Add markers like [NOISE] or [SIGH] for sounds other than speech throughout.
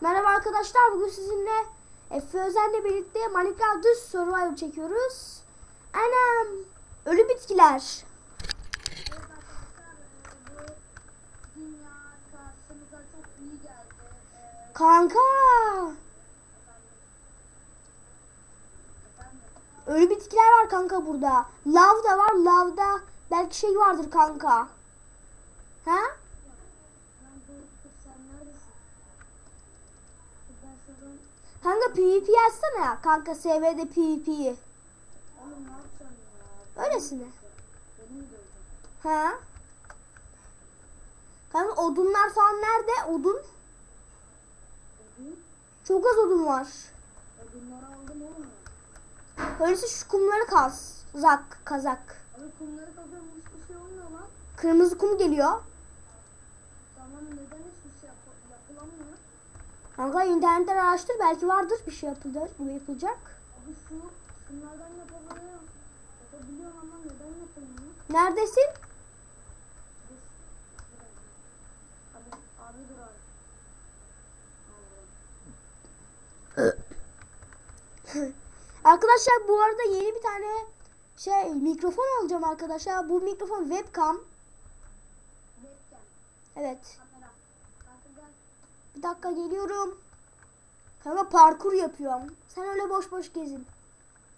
Merhaba arkadaşlar. Bugün sizinle Efe Özen'le birlikte Minecraft düz survival çekiyoruz. Anam. Ölü bitkiler. Kanka. Ölü bitkiler var kanka burada. Lav da var. Lavda belki şey vardır kanka. Ha? ben bu kız sen neredesin? Ben şuradan Kanka PvP yazsana. Kanka SV'de PvP'yi. ya? Öylesine. Ha? Kanka odunlar falan nerede? Odun. Odun? Çok az odun var. Odunları aldım oğlum Öyleyse şu kumları kaz. Zak, kazak. Abi kumları kazıyorum hiçbir şey olmuyor lan. Kırmızı kum geliyor. Tamam neden hiçbir şey yap yapılamıyor? Kanka internetten araştır belki vardır bir şey yapılır, bu yapılacak. Abi şunlardan yapabiliyor. Yapabiliyorum ama neden yapılmıyor? Neredesin? Abi, abi dur abi. [COUGHS] Arkadaşlar bu arada yeni bir tane şey mikrofon alacağım arkadaşlar. Bu mikrofon webcam. Webcam. Evet. Bir dakika geliyorum. Kanka parkur yapıyorum. Sen öyle boş boş gezin.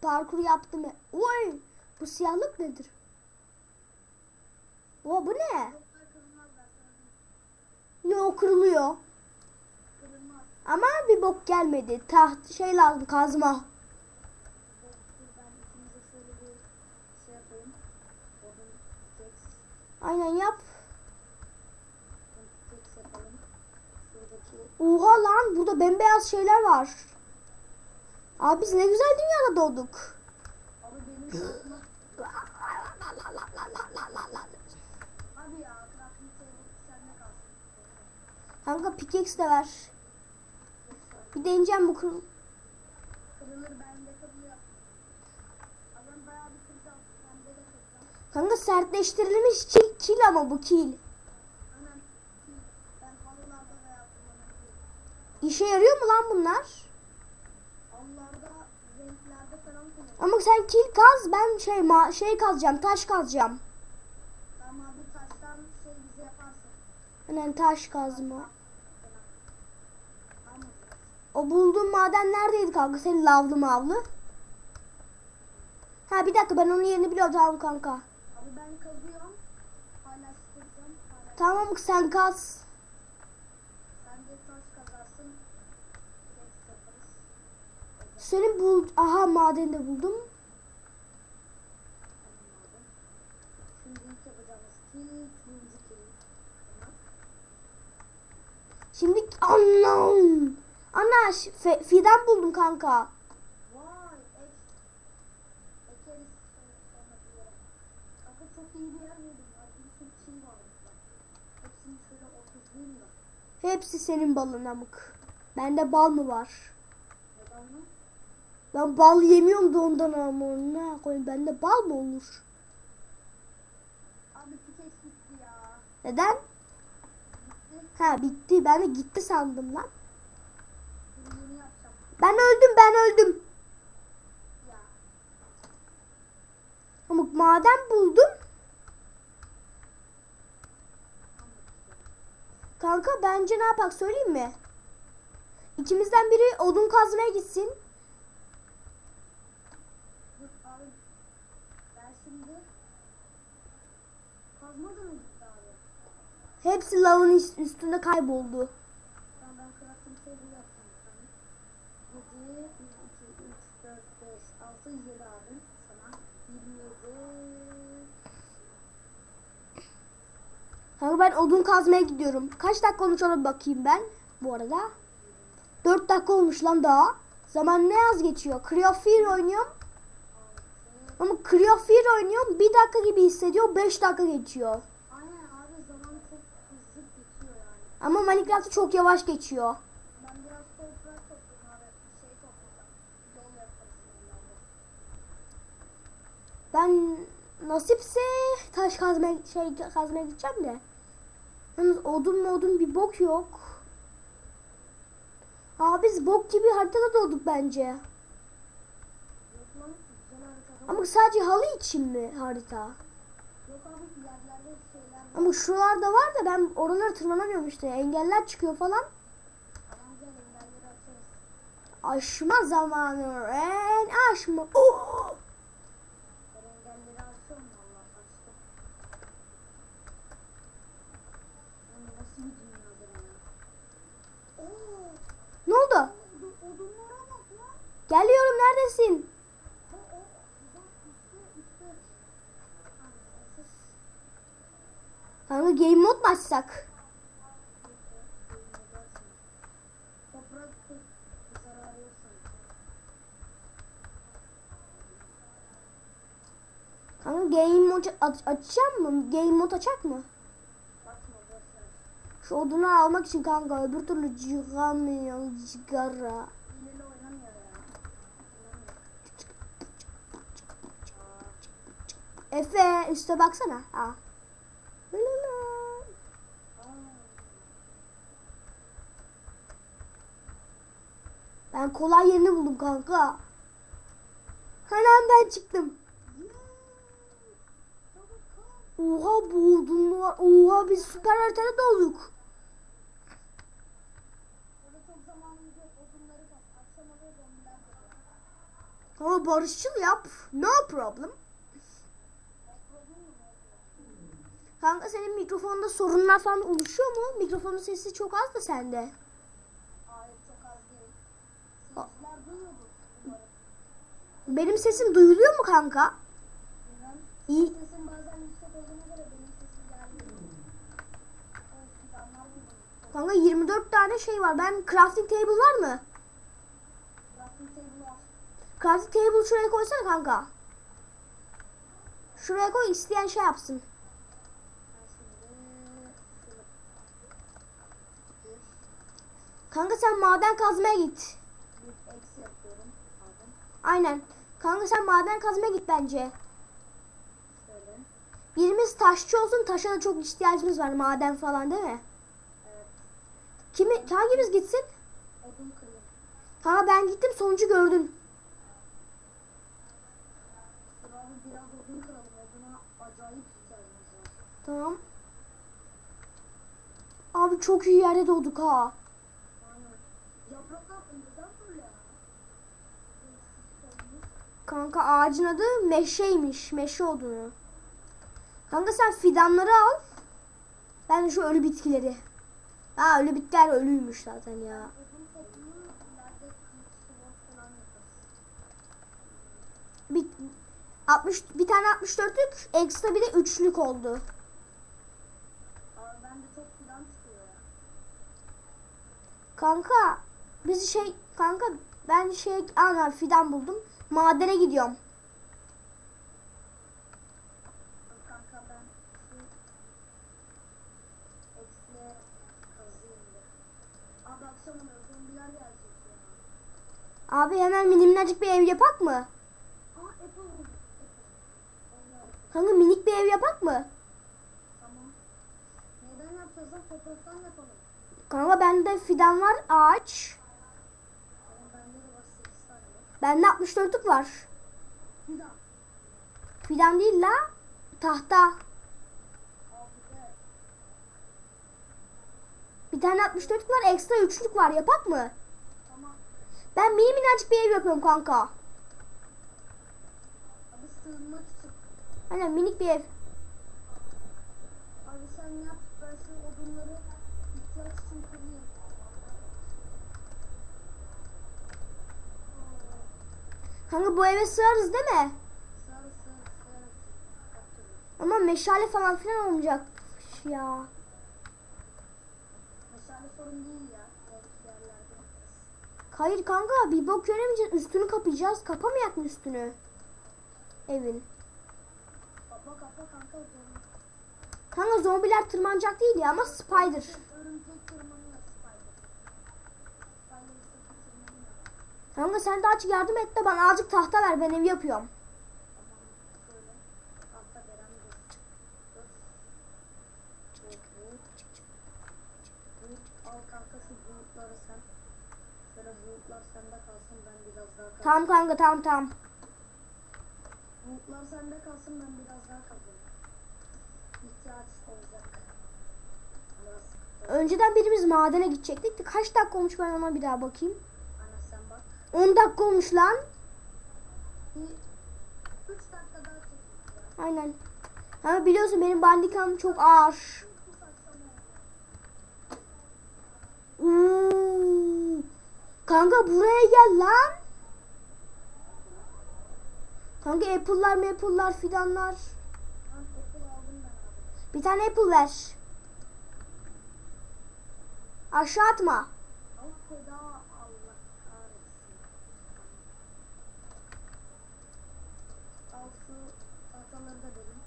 Parkur yaptım. ya. Oy! Bu siyahlık nedir? Oha bu ne? Ne o kırılıyor? Ama bir bok gelmedi. Taht şey lazım kazma. Dur, dur ben ikinize şöyle bir şey yapayım. Odun text. Aynen yap. Odun text yapalım. Şuradaki Oha lan burada bembeyaz şeyler var. Abi biz ne güzel dünyada doğduk. Kanka pickaxe de ver. Bir deneyeceğim bu kır... Kanka sertleştirilmiş kil, kil ama bu kil. İşe yarıyor mu lan bunlar? Renklerde falan. Ama sen kil kaz ben şey ma şey kazacağım taş kazacağım. Ama bir taştan şey bize yaparsın. Aynen taş kazma. O bulduğun maden neredeydi kanka? Senin lavlı mavlı. Ha bir dakika ben onun yerini biliyorum tamam kanka. Abi ben kazıyorum. Paylaştıracağım. Paylaş. Tamam sen kaz. Sen de taş kazarsın. Renk yaparız. Senin bul... Aha madeni de buldum. Şimdi anam. Ana fidan buldum kanka. Hepsi senin balın amık. Bende bal mı var? Neden lan? Ben bal yemiyorum da ondan ama ne koyayım bende bal mı olur? Abi pikex gitti ya. Neden? Gitti. Ha bitti. Ben de gitti sandım lan. Ben öldüm ben öldüm. Ya. Ama maden buldum. Kanka bence ne yapak söyleyeyim mi? İkimizden biri odun kazmaya gitsin. Dur abi. Ben şimdi kazma da mı gitti abi? Hepsi lavın üst- üstünde kayboldu. Ben ben crafting table yaptım bir tane. 7, 1, 2, 3, 4, 5, 6, 7 abi sana. 27. Kanka ben odun kazmaya gidiyorum. Kaç dakika olmuş ona bakayım ben bu arada. 4 dakika olmuş lan daha. Zaman ne az geçiyor. Creofear oynuyorum. Ama Creofear oynuyorum. 1 dakika gibi hissediyor. 5 dakika geçiyor. Aynen abi zaman çok hızlı geçiyor yani. Ama Minecraft'ta çok yavaş geçiyor. Ben biraz toprak topladım abi. Şey. Yol. Ben nasipse taş kazmaya şey kazmaya gideceğim de. Yalnız odun mu odun bir bok yok. Aa biz bok gibi haritada doğduk bence. Yok lan güzel haritada. Ama sadece halı için mi harita? Ama şuralarda var da ben oralara tırmanamıyorum işte. Engeller çıkıyor falan. Aşma zamanı. En aşma. Oh! Ne oldu? Geliyorum neredesin? O o bak üstte üstte. Ha, esas Kanka game mode mu. Kanka game mode aç açacağım mı? Game mode açak mı? Şu odunu almak için kanka öbür türlü çıkamıyor. İnanmıyor. Efe üste baksana. Ha. Lala. Aa, Ben kolay yerini buldum kanka. Hemen ben çıktım. Oha bu odun var. Oha biz süper haritada geliyor. Ama barışçıl yap. No problem. Kanka senin mikrofonda sorunlar falan oluşuyor mu? Mikrofonun sesi çok az da sende. Hayır çok az değil. Seyirciler duyuyordur umarım. Benim sesim duyuluyor mu kanka? İyi. Kanka 24 tane şey var. Ben crafting table var mı? Crafting table şuraya koysana kanka. Şuraya koy isteyen şey yapsın. Kanka sen maden kazmaya git. Aynen. Kanka sen maden kazmaya git bence. Şöyle. Birimiz taşçı olsun. Taşa da çok ihtiyacımız var. Maden falan değil mi? Evet. Kimi, hangimiz gitsin? Odun kırayım. Kanka ben gittim sonucu gördüm. Tamam. Abi çok iyi yerde doğduk ha. Aynen. Yapraklar neden böyle ya? Olmuş. Kanka ağacın adı meşeymiş. Meşe odunu. Kanka sen fidanları al. Ben de şu ölü bitkileri. Aa ölü bitkiler ölüymüş zaten ya. Bir, 60, bir tane 64'lük ekstra bir de üçlük oldu. Kanka biz şey kanka ben şey ana fidan buldum. Madene gidiyorum. Abi hemen minimnacık bir ev yapak mı? Kanka minik bir ev yapak mı? tamam. Neden yapacağız? Topraktan yapalım. Kanka bende fidan var ağaç. Ama bende de var 8 tane var. Bende 64'lük var. Fidan. Fidan değil la. Tahta. Bir tane 64'lük var ekstra üçlük var yapak mı? Tamam. Ben mini minnacık bir ev yapıyorum kanka. Abi sığınmak için. Aynen minik bir ev. Abi sen yap. Ben şu odunları ihtiyaç için kırayım. Aa, Kanka bu eve sığarız değil mi? Ama meşale falan filan olmayacak ya. Meşale sorun değil ya. Hayır kanka bir bok göremeyeceğiz. Üstünü kapayacağız. Kapamayak mı üstünü? Evin. Kapa kapa kanka. Kanka zombiler tırmanacak değil ya ama spider. Kanka sen de azıcık yardım et de bana azıcık tahta ver ben ev yapıyorum. Tamam kanka. Tamam tamam. Bulutlar sende kalsın ben biraz daha kazayım. İhtiyaç olacak. Önceden birimiz madene gidecektik de kaç dakika olmuş ben ona bir daha bakayım. Ana sen bak. 10 dakika olmuş lan. Bir 3 dakika daha. Aynen. Ama biliyorsun benim bandikam çok ağır. Oo. Kanka buraya gel lan. Kanka apple'lar maple'lar fidanlar. Bir tane apple ver. Aşağı atma. Allah kahretsin. Al şu tahtaları da verin.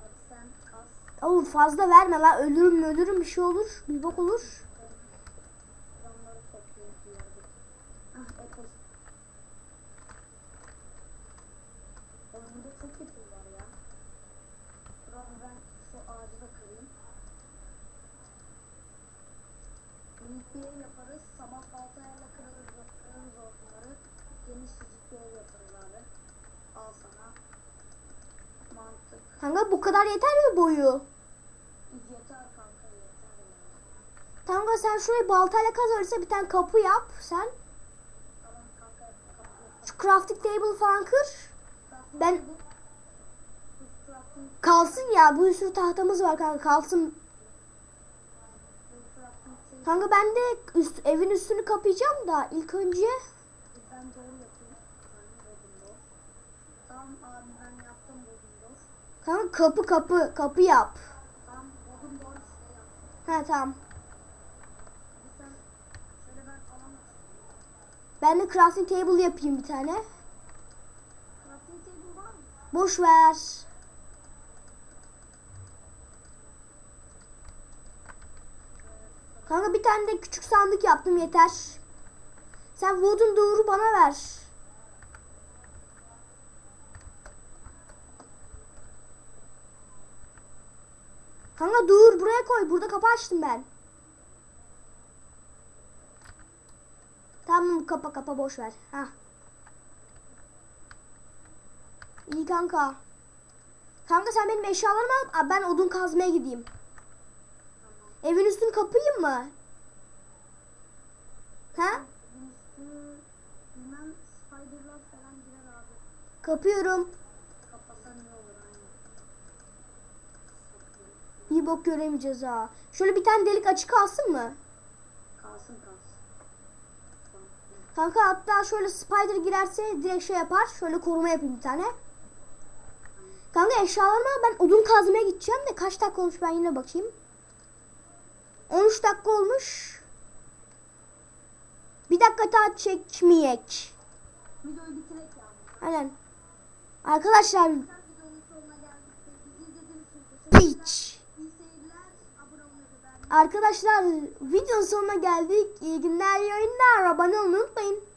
Hadi sen kas. Oğlum fazla verme lan ölürüm ölürüm bir şey olur. Bir bok olur. Yaparız. Sabah baltayla kırarız, kırarız ortaları. Genişçecik bir ev yaparız abi. Al sana. Mantık. Kanka bu kadar yeter mi boyu? Yeter kanka yeter ya. Kanka sen şurayı baltayla kazarsa bir tane kapı yap sen. Tamam kanka kapı Şu crafting table falan kır. Ben- Kalsın ya bu sürü tahtamız var kanka kalsın. Kanka ben de üst, evin üstünü kapayacağım da ilk önce Ben doğru yapayım. Ben buldum doğru. Tamam abi ben yaptım buldum doğru. Kanka kapı kapı kapı yap. Doğru. Ha tamam. Ben de crafting table yapayım bir tane. Crafting table var? Boş ver. Kanka bir tane de küçük sandık yaptım yeter. Sen wooden door'u bana ver. Kanka dur buraya koy. Burada kapı açtım ben. Tamam kapa kapa boş ver. Ha. İyi kanka. Kanka sen benim eşyalarımı al. Aa, Ben odun kazmaya gideyim. Evin üstünü kapayım mı? Ha? Abi. Kapıyorum. Kapasan iyi olur aynen. İyi bok göremeyeceğiz ha. Şöyle bir tane delik açık kalsın mı? Kalsın kalsın. Kanka hatta şöyle spider girerse direkt şey yapar. Şöyle koruma yapayım bir tane. Kanka eşyalarımı al. Ben odun kazmaya gideceğim de kaç dakika olmuş ben yine bakayım. 13 dakika olmuş. Bir dakika daha çekmeyek. Videoyu bitirek ya. Aynen. Arkadaşlar Sen videonun sonuna geldik. Bizi izlediğiniz için teşekkürler. Beach. İyi seyirler. Abone olmayı ve beğenmeyi Arkadaşlar videonun sonuna geldik. İyi günler, iyi oyunlar. Abone olmayı unutmayın.